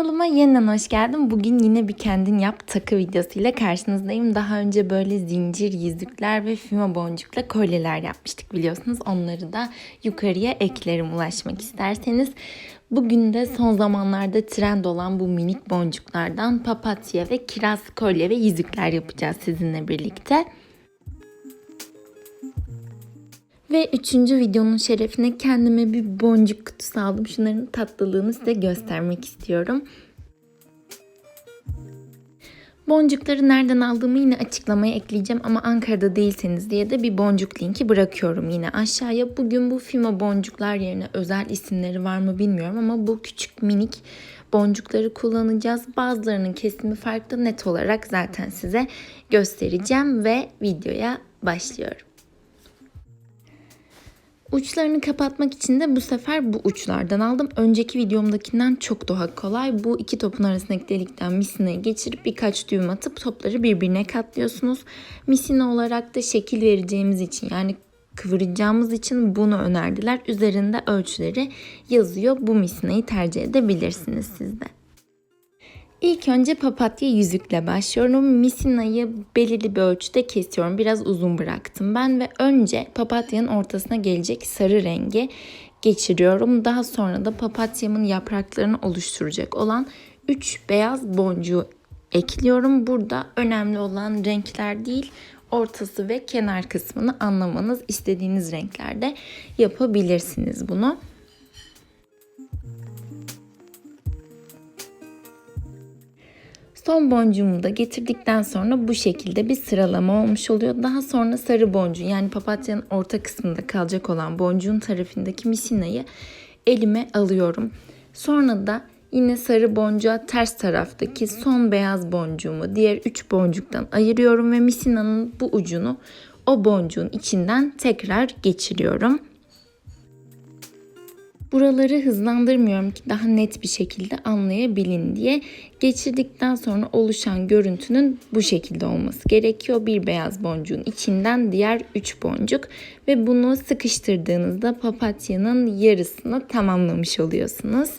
Kanalıma yeniden hoş geldin. Bugün yine bir kendin yap takı videosuyla karşınızdayım. Daha önce böyle zincir, yüzükler ve füme boncukla kolyeler yapmıştık biliyorsunuz. Onları da yukarıya eklerim ulaşmak isterseniz. Bugün de son zamanlarda trend olan bu minik boncuklardan papatya ve kiraz kolye ve yüzükler yapacağız sizinle birlikte. Ve üçüncü videonun şerefine kendime bir boncuk kutusu aldım. Şunların tatlılığını size göstermek istiyorum. Boncukları nereden aldığımı yine açıklamaya ekleyeceğim ama Ankara'da değilseniz diye de bir boncuk linki bırakıyorum yine aşağıya. Bugün bu Fima boncuklar yerine özel isimleri var mı bilmiyorum ama bu küçük minik boncukları kullanacağız. Bazılarının kesimi farklı net olarak zaten size göstereceğim ve videoya başlıyorum. Uçlarını kapatmak için de bu sefer bu uçlardan aldım. Önceki videomdakinden çok daha kolay. Bu iki topun arasındaki delikten misinayı geçirip birkaç düğüm atıp topları birbirine katlıyorsunuz. Misina olarak da şekil vereceğimiz için yani kıvıracağımız için bunu önerdiler. Üzerinde ölçüleri yazıyor. Bu misinayı tercih edebilirsiniz siz de. İlk önce papatya yüzükle başlıyorum. Misinayı belirli bir ölçüde kesiyorum. Biraz uzun bıraktım ben ve önce papatyanın ortasına gelecek sarı rengi geçiriyorum. Daha sonra da papatyamın yapraklarını oluşturacak olan 3 beyaz boncuğu ekliyorum. Burada önemli olan renkler değil, ortası ve kenar kısmını anlamanız istediğiniz renklerde yapabilirsiniz bunu. Son boncuğumu da getirdikten sonra bu şekilde bir sıralama olmuş oluyor. Daha sonra sarı boncuğu yani papatyanın orta kısmında kalacak olan boncuğun tarafındaki misinayı elime alıyorum. Sonra da yine sarı boncuğa ters taraftaki son beyaz boncuğumu diğer 3 boncuktan ayırıyorum ve misinanın bu ucunu o boncuğun içinden tekrar geçiriyorum. Buraları hızlandırmıyorum ki daha net bir şekilde anlayabilin diye. Geçirdikten sonra oluşan görüntünün bu şekilde olması gerekiyor. Bir beyaz boncuğun içinden diğer 3 boncuk ve bunu sıkıştırdığınızda papatyanın yarısını tamamlamış oluyorsunuz.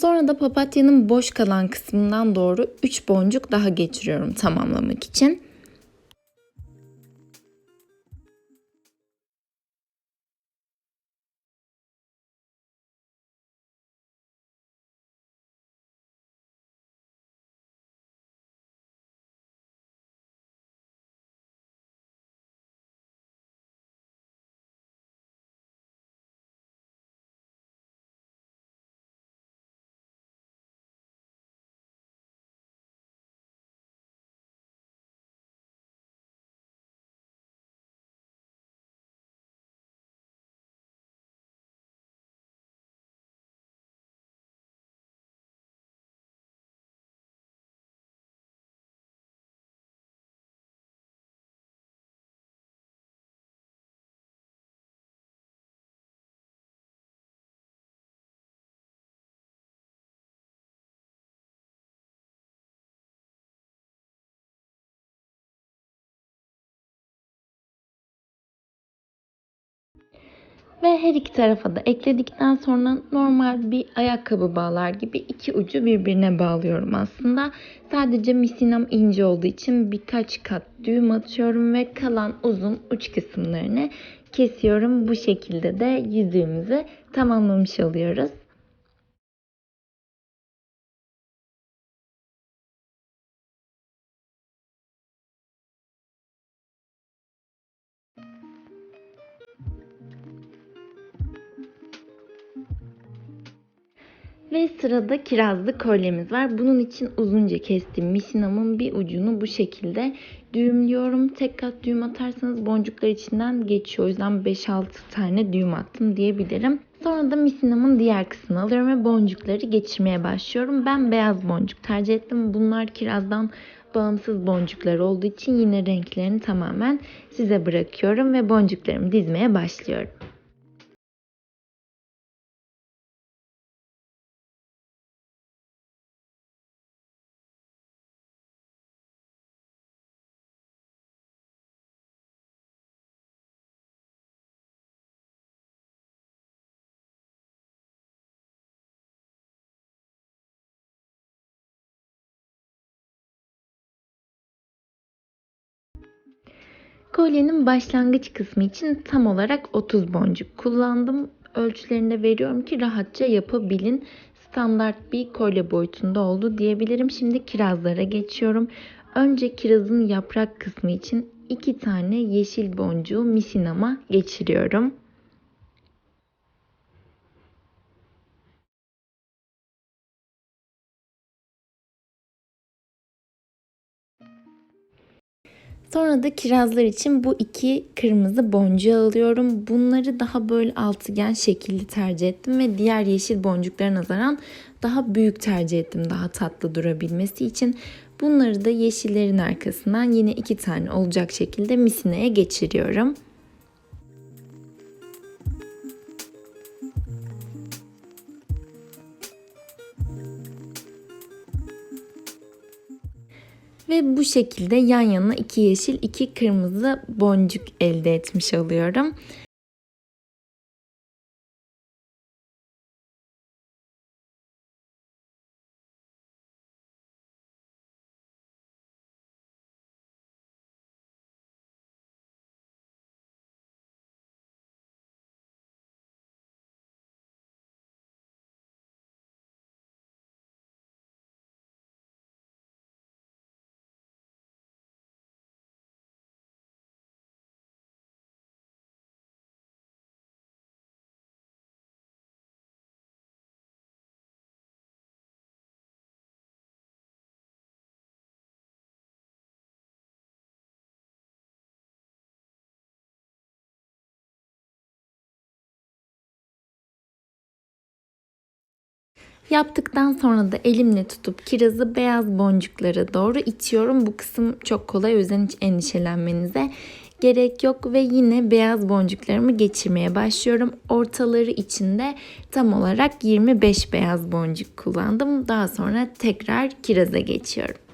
Sonra da papatyanın boş kalan kısmından doğru 3 boncuk daha geçiriyorum tamamlamak için. Ve her iki tarafa da ekledikten sonra normal bir ayakkabı bağlar gibi iki ucu birbirine bağlıyorum aslında. Sadece misinam ince olduğu için birkaç kat düğüm atıyorum ve kalan uzun uç kısımlarını kesiyorum. Bu şekilde de yüzüğümüzü tamamlamış oluyoruz. Ve sırada kirazlı kolyemiz var. Bunun için uzunca kestiğim misinamın bir ucunu bu şekilde düğümlüyorum. Tek kat düğüm atarsanız boncuklar içinden geçiyor. O yüzden 5-6 tane düğüm attım diyebilirim. Sonra da misinamın diğer kısmını alıyorum ve boncukları geçirmeye başlıyorum. Ben beyaz boncuk tercih ettim. Bunlar kirazdan bağımsız boncuklar olduğu için yine renklerini tamamen size bırakıyorum ve boncuklarımı dizmeye başlıyorum. Kolyenin başlangıç kısmı için tam olarak 30 boncuk kullandım. Ölçülerinde veriyorum ki rahatça yapabilin. Standart bir kolye boyutunda oldu diyebilirim. Şimdi kirazlara geçiyorum. Önce kirazın yaprak kısmı için iki tane yeşil boncuğu misinama geçiriyorum. Sonra da kirazlar için bu iki kırmızı boncuğu alıyorum. Bunları daha böyle altıgen şekilli tercih ettim ve diğer yeşil boncuklara nazaran daha büyük tercih ettim daha tatlı durabilmesi için. Bunları da yeşillerin arkasından yine iki tane olacak şekilde misineye geçiriyorum. Ve bu şekilde yan yana iki yeşil iki kırmızı boncuk elde etmiş oluyorum. Yaptıktan sonra da elimle tutup kirazı beyaz boncuklara doğru itiyorum. Bu kısım çok kolay o yüzden hiç endişelenmenize gerek yok ve yine beyaz boncuklarımı geçirmeye başlıyorum. Ortaları içinde tam olarak 25 beyaz boncuk kullandım. Daha sonra tekrar kiraza geçiyorum.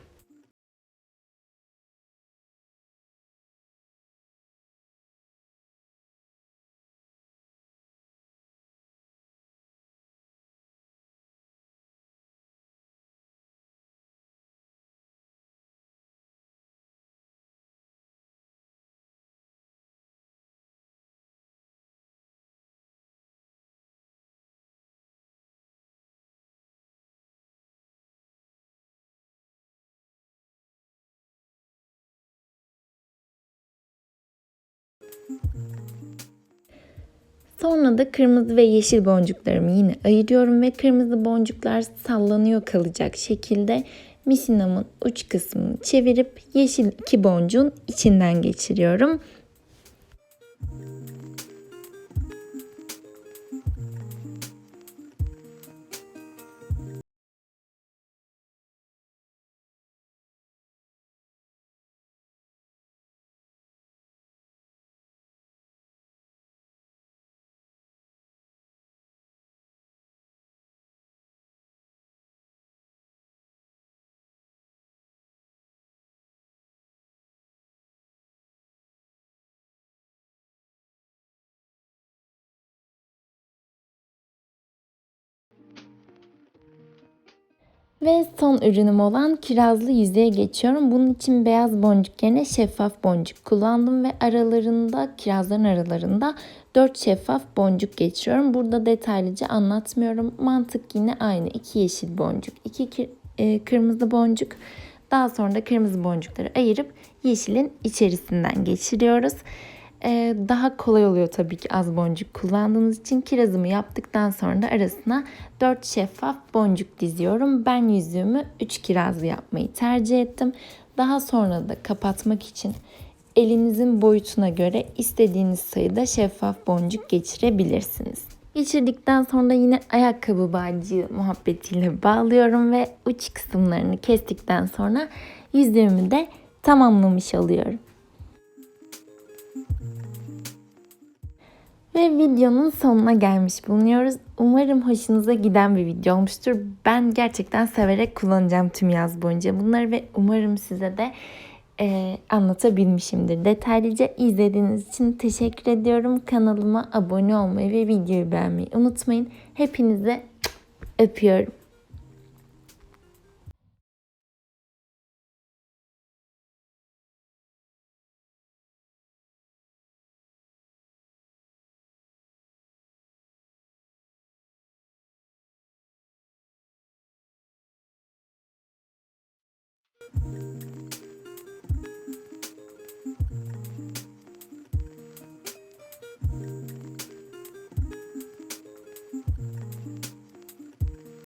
Sonra da kırmızı ve yeşil boncuklarımı yine ayırıyorum ve kırmızı boncuklar sallanıyor kalacak şekilde misinamın uç kısmını çevirip yeşil iki boncuğun içinden geçiriyorum. Ve son ürünüm olan kirazlı yüzeye geçiyorum. Bunun için beyaz boncuk yerine şeffaf boncuk kullandım ve aralarında kirazların aralarında 4 şeffaf boncuk geçiriyorum. Burada detaylıca anlatmıyorum. Mantık yine aynı. 2 yeşil boncuk, 2 e, kırmızı boncuk. Daha sonra da kırmızı boncukları ayırıp yeşilin içerisinden geçiriyoruz. Ee, daha kolay oluyor tabii ki az boncuk kullandığınız için. Kirazımı yaptıktan sonra da arasına 4 şeffaf boncuk diziyorum. Ben yüzüğümü 3 kirazlı yapmayı tercih ettim. Daha sonra da kapatmak için elinizin boyutuna göre istediğiniz sayıda şeffaf boncuk geçirebilirsiniz. Geçirdikten sonra yine ayakkabı bağcığı muhabbetiyle bağlıyorum ve uç kısımlarını kestikten sonra yüzüğümü de tamamlamış oluyorum. Ve videonun sonuna gelmiş bulunuyoruz. Umarım hoşunuza giden bir video olmuştur. Ben gerçekten severek kullanacağım tüm yaz boyunca bunları ve umarım size de e, anlatabilmişimdir. Detaylıca izlediğiniz için teşekkür ediyorum. Kanalıma abone olmayı ve videoyu beğenmeyi unutmayın. Hepinize öpüyorum. Música